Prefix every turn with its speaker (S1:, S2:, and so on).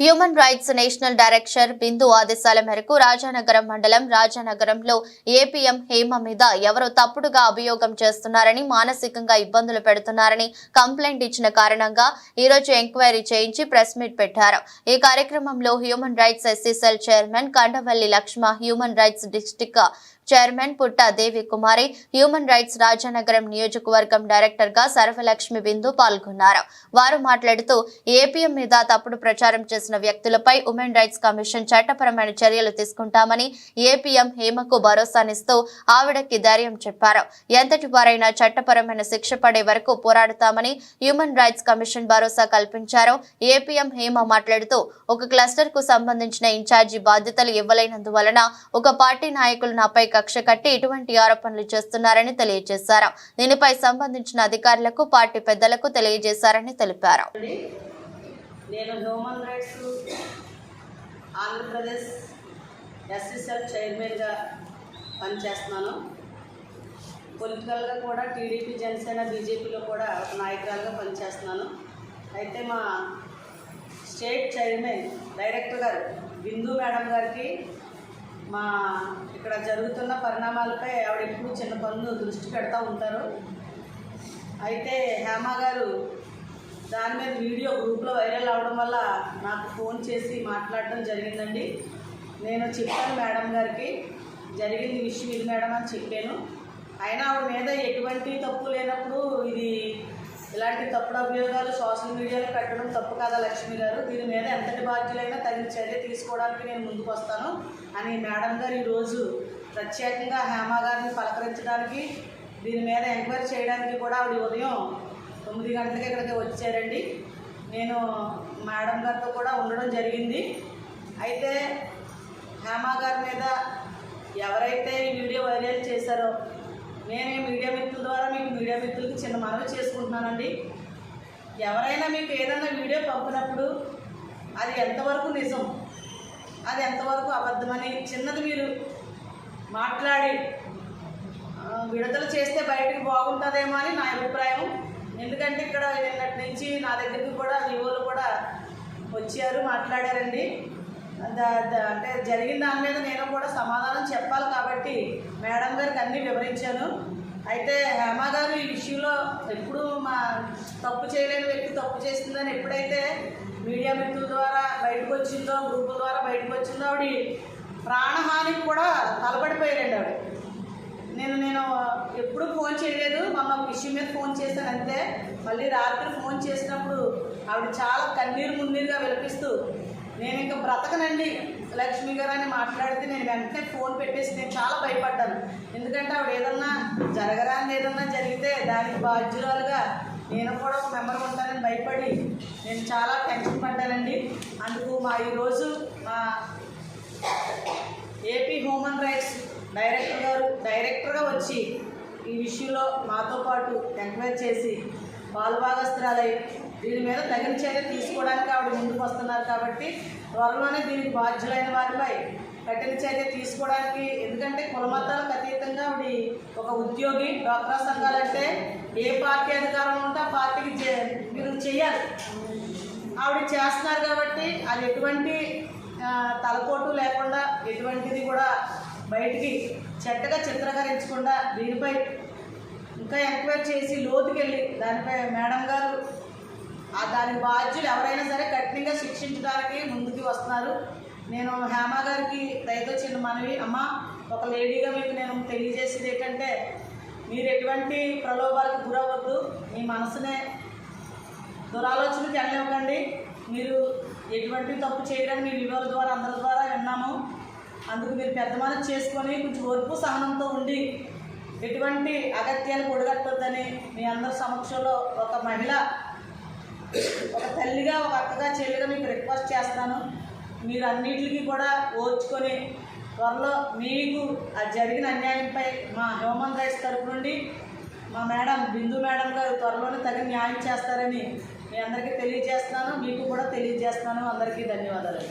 S1: Human rights national director Bindu ఆదేశాల మేరకు రాజానగరం మండలం రాజానగరంలో ఏపీఎం హేమ మీద ఎవరో తప్పుడుగా అభియోగం చేస్తున్నారని మానసికంగా ఇబ్బందులు పెడుతున్నారని కంప్లైంట్ ఇచ్చిన కారణంగా ఈ రోజు ఎంక్వైరీ చేయించి ప్రెస్ మీట్ పెట్టారు. ఈ కార్యక్రమంలో human rights SC cell chairman Kandavalli Lakshma human rights district chairman Putta Devi Kumari human rights Rajanagaram నియోజకవర్గం డైరెక్టర్గా సర్వలక్ష్మి బిందు పాల్గొన్నారు. వారు మాట్లాడుతూ ఏపీఎం మీద తప్పుడు ప్రచారం చేసిన వ్యక్తులపై ఉమెన్ రైట్స్ కమిషన్ చట్టపరమైన చర్యలు తీసుకుంటామని ఏపీఎం హేమకు భరోసానిస్తూ ఆవిడకి ధైర్యం చెప్పారు. ఎంతటి వారైనా చట్టపరమైన శిక్ష పడే వరకు పోరాడుతామని హ్యూమన్ రైట్స్ కమిషన్ భరోసా కల్పించారు. ఏపీఎం హేమ మాట్లాడుతూ ఒక క్లస్టర్కు సంబంధించిన ఇన్ఛార్జి బాధ్యతలు ఇవ్వలేనందువలన ఒక పార్టీ నాయకులు నాపై కక్ష కట్టి ఇటువంటి ఆరోపణలు చేస్తున్నారని తెలియజేశారు. దీనిపై సంబంధించిన అధికారులకు పార్టీ పెద్దలకు తెలియజేశారని తెలిపారు.
S2: నేను హ్యూమన్ రైట్స్ ఆంధ్రప్రదేశ్ ఎస్ఎస్ఎల్ చైర్మన్గా పనిచేస్తున్నాను. పొలిటికల్గా కూడా టీడీపీ జనసేన బీజేపీలో కూడా ఒక నాయకురాలుగా పనిచేస్తున్నాను. అయితే మా స్టేట్ చైర్మన్ డైరెక్టర్ గారు బిందు మేడం గారికి మా ఇక్కడ జరుగుతున్న పరిణామాలపై ఆవిడ ఎప్పుడు చిన్న పనులు దృష్టి పెడతా ఉంటారు. అయితే హేమ గారు దాని మీద వీడియో గ్రూప్లో వైరల్ అవడం వల్ల నాకు ఫోన్ చేసి మాట్లాడడం జరిగిందండి. నేను చెప్పాను మేడం గారికి జరిగింది విషయం ఇది మేడం అని చెప్పాను. అయినా ఆవిడ మీద ఎటువంటి తప్పు లేనప్పుడు ఇది ఇలాంటి తప్పుడు అభియోగాలు సోషల్ మీడియాలో పెట్టడం తప్పు కదా లక్ష్మి గారు? దీని మీద ఎంతటి బాధ్యులైనా తగిన చర్య తీసుకోవడానికి నేను ముందుకు వస్తాను అని మేడం గారు ఈరోజు ప్రత్యేకంగా హేమ గారిని పలకరించడానికి దీని మీద ఎంక్వైరీ చేయడానికి కూడా ఆవిడ ఉదయం తొమ్మిది గంటలకి ఇక్కడికి వచ్చారండి. నేను మేడం గారితో కూడా ఉండడం జరిగింది. అయితే హేమా గారి మీద ఎవరైతే ఈ వీడియో వైరల్ చేశారో నేను మీడియా మిత్రుల ద్వారా మీకు మీడియా మిత్రులకి చిన్న మనవి చేసుకుంటున్నానండి. ఎవరైనా మీకు ఏదైనా వీడియో పంపినప్పుడు అది ఎంతవరకు నిజం అది ఎంతవరకు అబద్ధమని చిన్నది మీరు మాట్లాడి విడుదల చేస్తే బయటకు బాగుంటుందేమో అని నా అభిప్రాయం. ఎందుకంటే ఇక్కడ నిన్నటి నుంచి నా దగ్గరికి కూడా వివోలు కూడా వచ్చారు మాట్లాడారండి. అంటే జరిగిన దాని మీద నేను కూడా సమాధానం చెప్పాలి కాబట్టి మేడం గారికి అన్నీ వివరించాను. అయితే హేమ గారు ఈ విషయంలో ఎప్పుడు మా తప్పు చేయలేని వ్యక్తి తప్పు చేస్తుందని ఎప్పుడైతే మీడియా మిత్రుల ద్వారా బయటకు వచ్చిందో గ్రూపుల ద్వారా బయటకు వచ్చిందో ఆవిడ ప్రాణహానికి కూడా తలపడిపోయారండి ఆవిడ. నేను ఎప్పుడు ఫోన్ చేయలేదు. మొన్న ఒక విషయం మీద ఫోన్ చేశాను అంతే మళ్ళీ రాత్రి ఫోన్ చేసినప్పుడు ఆవిడ చాలా కన్నీరు మున్నీరుగా విలపిస్తూ నేను ఇంకా బ్రతకనండి లక్ష్మి గారు అని మాట్లాడితే నేను వెంటనే ఫోన్ పెట్టేసి నేను చాలా భయపడ్డాను. ఎందుకంటే ఆవిడ ఏదన్నా జరగరాని ఏదన్నా జరిగితే దానికి బాధ్యురాలుగా నేను కూడా ఒక మెంబర్ ఉంటానని భయపడి నేను చాలా టెన్షన్ పడ్డానండి. అందుకు మా ఈరోజు మా డైరెక్టర్ గారు డైరెక్టర్గా వచ్చి ఈ విషయంలో మాతో పాటు ఎంక్వైరీ చేసి పాలుభాగస్త్రాలై దీని మీద తగిన చర్య తీసుకోవడానికి ఆవిడ ముందుకు వస్తున్నారు కాబట్టి త్వరలోనే దీనికి బాధ్యులైన వారిపై కఠిన చర్య తీసుకోవడానికి ఎందుకంటే కులమతాలకు అతీతంగా ఆవిడ ఒక ఉద్యోగి డ్వాక్రా సంఘాలంటే ఏ పార్టీ అధికారంలో ఉంటే ఆ పార్టీకి చే- మీరు చేయాలి. ఆవిడ చేస్తున్నారు కాబట్టి అది ఎటువంటి తలపోటు లేకుండా ఎటువంటిది కూడా బయటికి చెత్తగా చిత్రీకరించకుండా దీనిపై ఇంకా ఎంక్వైరీ చేసి లోతుకెళ్ళి దానిపై మేడం గారు ఆ దాని బాధ్యులు ఎవరైనా సరే కఠినంగా శిక్షించడానికి ముందుకు వస్తున్నారు. నేను హేమ గారికి దయతో చిన్న మనవి అమ్మ ఒక లేడీగా మీకు నేను తెలియజేసేది ఏంటంటే మీరు ఎటువంటి ప్రలోభాలకు గురవ్వద్దు. మీ మనసునే దురాలోచనకి వెళ్ళనివ్వకండి మీరు ఎటువంటి తప్పు చేయడానికి మీ వివరాల ద్వారా అందరి ద్వారా విన్నాము. అందుకు మీరు పెద్ద మనసు చేసుకొని కొంచెం ఓర్పు సహనంతో ఉండి ఎటువంటి అగత్యాలు కూడగట్టొద్దని మీ అందరి సమక్షంలో ఒక మహిళ ఒక తల్లిగా ఒక అక్కగా చెల్లిగా మీకు రిక్వెస్ట్ చేస్తాను మీరు అన్నిటికీ కూడా ఓర్చుకొని త్వరలో మీకు ఆ జరిగిన అన్యాయంపై మా హ్యూమన్ రైట్స్ తరపు నుండి మా మేడం బిందు మేడం గారు త్వరలోనే తగిన న్యాయం చేస్తారని మీ అందరికీ తెలియజేస్తున్నాను. మీకు కూడా తెలియజేస్తున్నాను. అందరికీ ధన్యవాదాలు.